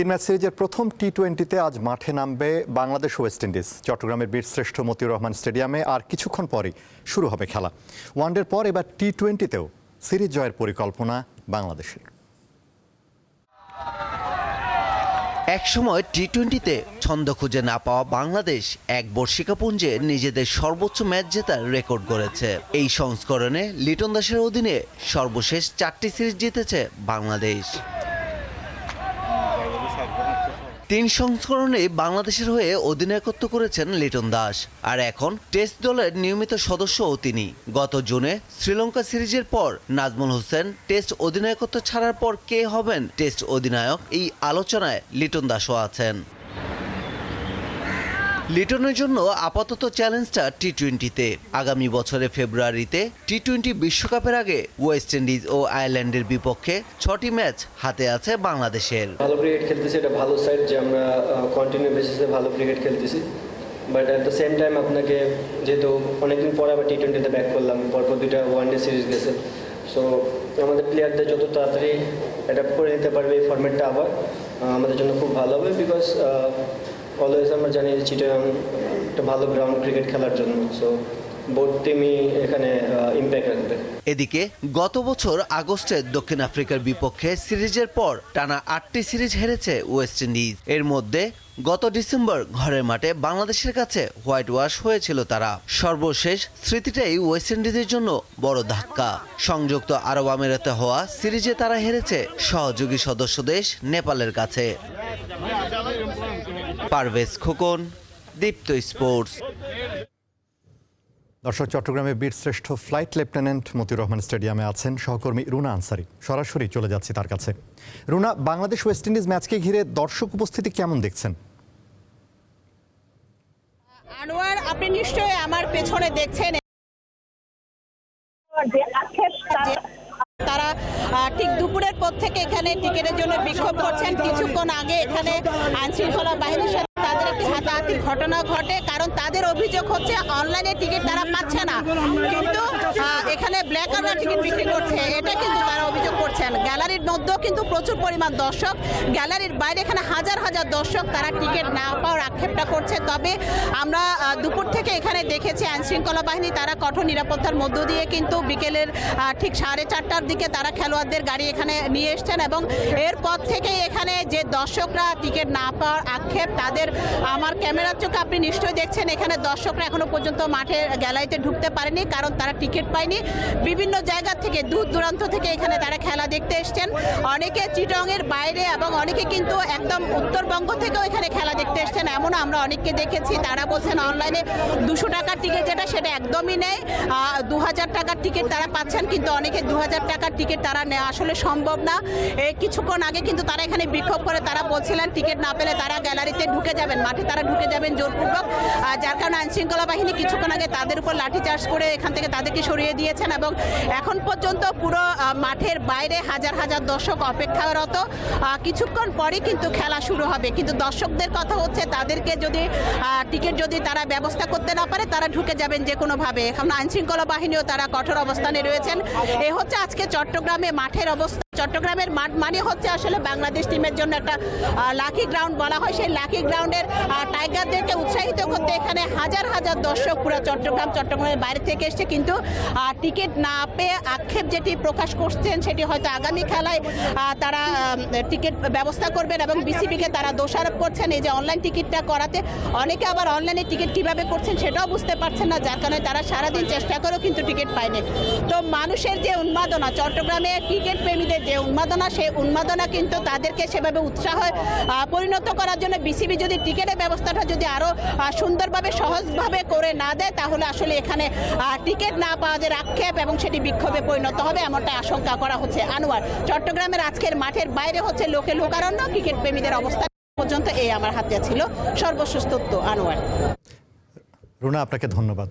তিন ম্যাচ সিরিজের প্রথম টি টোয়েন্টিতে আজ মাঠে নামবে বাংলাদেশ ওয়েস্ট ইন্ডিজ। চট্টগ্রামের বীরশ্রেষ্ঠ মতিউর রহমান স্টেডিয়ামে আর কিছুক্ষণ পরই শুরু হবে খেলা। ওয়ানডের পর এবার টি টোয়েন্টিতেও সিরিজ জয়ের পরিকল্পনা বাংলাদেশের। একসময় টি টোয়েন্টিতে ছন্দ খুঁজে না পাওয়া বাংলাদেশ এক বর্ষিকাপুঞ্জে নিজেদের সর্বোচ্চ ম্যাচ জেতার রেকর্ড গড়েছে। এই সংস্করণে লিটন দাসের অধীনে সর্বশেষ চারটি সিরিজ জিতেছে বাংলাদেশ। তিন সংস্করণে বাংলাদেশের হয়ে অধিনায়কত্ব করেছেন লিটন দাস। আর এখন টেস্ট দলের নিয়মিত সদস্যও তিনি। গত জুনে শ্রীলঙ্কা সিরিজের পর নাজমুল হোসেন টেস্ট অধিনায়কত্ব ছাড়ার পর কে হবেন টেস্ট অধিনায়ক এই আলোচনায় লিটন দাসও আছেন। লিটনের জন্য আপাতত চ্যালেঞ্জটা টি টোয়েন্টিতে আগামী বছরের ফেব্রুয়ারিতে টি টোয়েন্টি বিশ্বকাপের আগে ওয়েস্ট ইন্ডিজ ও আয়ারল্যান্ডের বিপক্ষে ছটি ম্যাচ হাতে আছে বাংলাদেশের। ভালো ক্রিকেট খেলতেছি, এটা ভালো সাইড যে আমরা কন্টিনিউ বেসিসে ভালো ক্রিকেট খেলতেছি। But at the same time আপনাকে যেহেতু অনেকদিন পরে আবার টি টোয়েন্টিতে ব্যাক করলাম, পরপর দুইটা ওয়ান ডে সিরিজ গেছে। সো আমাদের প্লেয়ারদের যত তাড়াতাড়ি অ্যাডাপ্ট করে নিতে পারবে এই ফর্ম্যাটটা আবার আমাদের জন্য খুব ভালো হবে বিকজ অলওয়েজ আমরা জানি যে চিটাগাং একটা ভালো গ্রাউন্ড ক্রিকেট খেলার জন্য সো এদিকে, গত বছর আগস্টে দক্ষিণ আফ্রিকার বিপক্ষে সিরিজের পর টানা আটটি সিরিজ হেরেছে ওয়েস্ট ইন্ডিজ। এর মধ্যে গত ডিসেম্বর ঘরের মাঠে বাংলাদেশের কাছে হোয়াইট ওয়াশ হয়েছিল তারা। সর্বশেষ স্মৃতিটাই ওয়েস্ট ইন্ডিজের জন্য বড় ধাক্কা। সংযুক্ত আরব আমিরাতে হওয়া সিরিজে তারা হেরেছে সহযোগী সদস্য দেশ নেপালের কাছে। পারভেজ খোকন দীপ্ত স্পোর্টস। দর্শক চট্টগ্রামে বীরশ্রেষ্ঠ ফ্লাইট লেফটেন্যান্ট মতিউর রহমান স্টেডিয়ামে আছেন সহকর্মী রুনা আনসারি। সরাসরি চলে যাচ্ছি তার কাছে। রুনা বাংলাদেশ ওয়েস্ট ইন্ডিজ ম্যাচকে ঘিরে দর্শক উপস্থিতি কেমন দেখছেন? আনোয়ার আপনি নিশ্চয়ই আমার পেছনে দেখছেন। যে আক্ষেপ তার- ঠিক দুপুরের পর থেকে এখানে টিকিটের জন্য বিক্ষোভ করছেন। কিছুক্ষণ আগে এখানে আইনশৃঙ্খলা বাহিনীর সাথে তাদের একটি হাতাহাতির ঘটনা ঘটে, কারণ তাদের অভিযোগ হচ্ছে অনলাইনে টিকিট তারা পাচ্ছে না। কিন্তু এখানে ব্ল্যাক কালার টিকিট বিক্রি করছে, এটা কিন্তু তারা অভিযোগ করছেন। গ্যালারির মধ্যেও কিন্তু প্রচুর পরিমাণ দর্শক। গ্যালারির বাইরে এখানে হাজার হাজার দর্শক তারা টিকিট না পাওয়ার আক্ষেপটা করছে। তবে আমরা দুপুর থেকে এখানে দেখেছি আইন শৃঙ্খলা বাহিনী, তারা কঠোর নিরাপত্তার মধ্য দিয়ে কিন্তু বিকেলের ঠিক সাড়ে চারটার দিকে তারা খেলোয়াড়দের গাড়ি এখানে নিয়ে এসছেন এবং এরপর থেকে এখানে যে দর্শকরা টিকিট না পাওয়ার আক্ষেপ, তাদের আমার ক্যামেরার চোখে আপনি নিশ্চয়ই দেখছেন, এখানে দর্শকরা এখনও পর্যন্ত মাঠে গ্যালারিতে ঢুকতে পারেনি, কারণ তারা টিকিট পায়নি। বিভিন্ন জায়গা থেকে, দূর দূরান্ত থেকে এখানে তারা খেলা দেখতে এসছেন। অনেকে চিটংয়ের বাইরে এবং অনেকে কিন্তু একদম উত্তরবঙ্গ থেকেও এখানে খেলা দেখতে এসছেন। এমনও আমরা অনেককে দেখেছি, তারা বলছেন অনলাইনে দুশো টাকার টিকিট যেটা, সেটা একদমই নেই। দু হাজার টাকার টিকিট তারা পাচ্ছেন, কিন্তু অনেকে দু হাজার টাকার টিকিট তারা নেওয়া আসলে সম্ভব না। কিছুক্ষণ আগে কিন্তু তারা এখানে বিক্ষোভ করে, তারা বলছিলেন টিকিট না পেলে তারা গ্যালারিতে ঢুকে যাবেন। মাঠে তারা ঢুকে যাবেন জোরপূর্বক। যার কারণে আইন শৃঙ্খলা বাহিনী কিছুক্ষণ আগে তাদের উপর লাঠিচার্জ করে এখান থেকে তাদেরকে সরিয়ে দিয়েছেন এবং এখন পর্যন্ত পুরো মাঠের বাইরে হাজার হাজার দর্শক অপেক্ষারত। কিছুক্ষণ পরে কিন্তু খেলা শুরু হবে। কিন্তু দর্শকদের কথা হচ্ছে, তাদেরকে যদি টিকিট যদি তারা ব্যবস্থা করতে না পারে, তারা ঢুকে যাবেন যে কোনোভাবে। এখন আইন শৃঙ্খলা বাহিনীও তারা কঠোর অবস্থানে রয়েছেন। এ হচ্ছে আজকে চট্টগ্রামে মাঠের অবস্থা। চট্টগ্রামের মাঠ মানে হচ্ছে আসলে বাংলাদেশ টিমের জন্য একটা লাকি গ্রাউন্ড বলা হয়। সেই লাকি গ্রাউন্ডের টাইগারদেরকে উৎসাহিত করতে এখানে হাজার হাজার দর্শক পুরো চট্টগ্রাম, চট্টগ্রামের বাইরে থেকে এসছে। কিন্তু টিকিট না পেয়ে আক্ষেপ যেটি প্রকাশ করছেন, সেটি হয়তো আগামী খেলায় তারা টিকিট ব্যবস্থা করবেন এবং বিসিবিকে তারা দোষারোপ করছেন। এই যে অনলাইন টিকিটটা করাতে অনেকে আবার অনলাইনে টিকিট কীভাবে করছেন সেটাও বুঝতে পারছেন না। যার কারণে তারা সারাদিন চেষ্টা করেও কিন্তু টিকিট পায়নি। তো মানুষের যে উন্মাদনা, চট্টগ্রামে ক্রিকেট প্রেমীদের যে উন্মাদনা, সেই উন্মাদনা কিন্তু তাদেরকে সেভাবে উৎসাহ পরিণত করার জন্য বিসিবি যদি টিকিটের ব্যবস্থাটা যদি আরও সুন্দরভাবে, সহজভাবে করে না দেয়, তাহলে আসলে এখানে টিকিট না পাওয়াদের আক্ষেপ এবং সেটি বিক্ষোভে পরিণত হবে এমনটা আশঙ্কা করা হচ্ছে। আনোয়ার, চট্টগ্রামের আজকের মাঠের বাইরে হচ্ছে লোকে লোকারণ্য, ক্রিকেট প্রেমীদের অবস্থা পর্যন্ত এই আমার হাতে ছিল। সর্বশেষ আনোয়ার। রুনা, আপনাকে ধন্যবাদ।